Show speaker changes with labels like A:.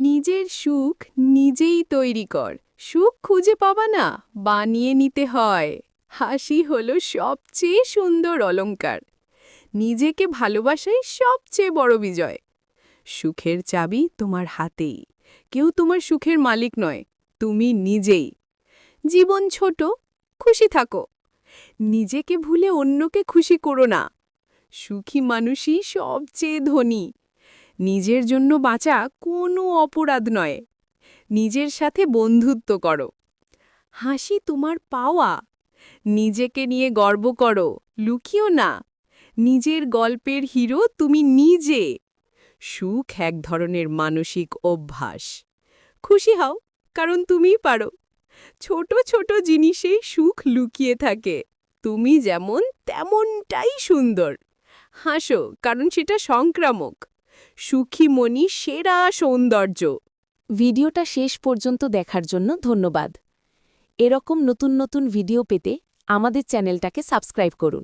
A: নিজের সুখ নিজেই তৈরি কর। সুখ খুঁজে পাবা না, বানিয়ে নিতে হয়। হাসি হলো সবচেয়ে সুন্দর অলংকার। নিজেকে ভালোবাসাই সবচেয়ে বড় বিজয়। সুখের চাবি তোমার হাতেই। কেউ তোমার সুখের মালিক নয়, তুমি নিজেই। জীবন ছোট, খুশি থাকো। নিজেকে ভুলে অন্যকে খুশি করো না। সুখী মানুষই সবচেয়ে ধনী। নিজের জন্য বাঁচা কোনো অপরাধ নয়। নিজের সাথে বন্ধুত্ব করো। হাসি তোমার পাওয়া। নিজেকে নিয়ে গর্ব করো। লুকিও না। নিজের গল্পের হিরো তুমি নিজে। সুখ এক ধরনের মানসিক অভ্যাস। খুশি হও, কারণ তুমিই পারো। ছোট ছোট জিনিসেই সুখ লুকিয়ে থাকে। তুমি যেমন, তেমনটাই সুন্দর। হাসো, কারণ সেটা সংক্রামক। সুখী মনি, সেরা সৌন্দর্য।
B: ভিডিওটা শেষ পর্যন্ত দেখার জন্য ধন্যবাদ। এরকম নতুন নতুন ভিডিও পেতে আমাদের চ্যানেলটাকে সাবস্ক্রাইব করুন।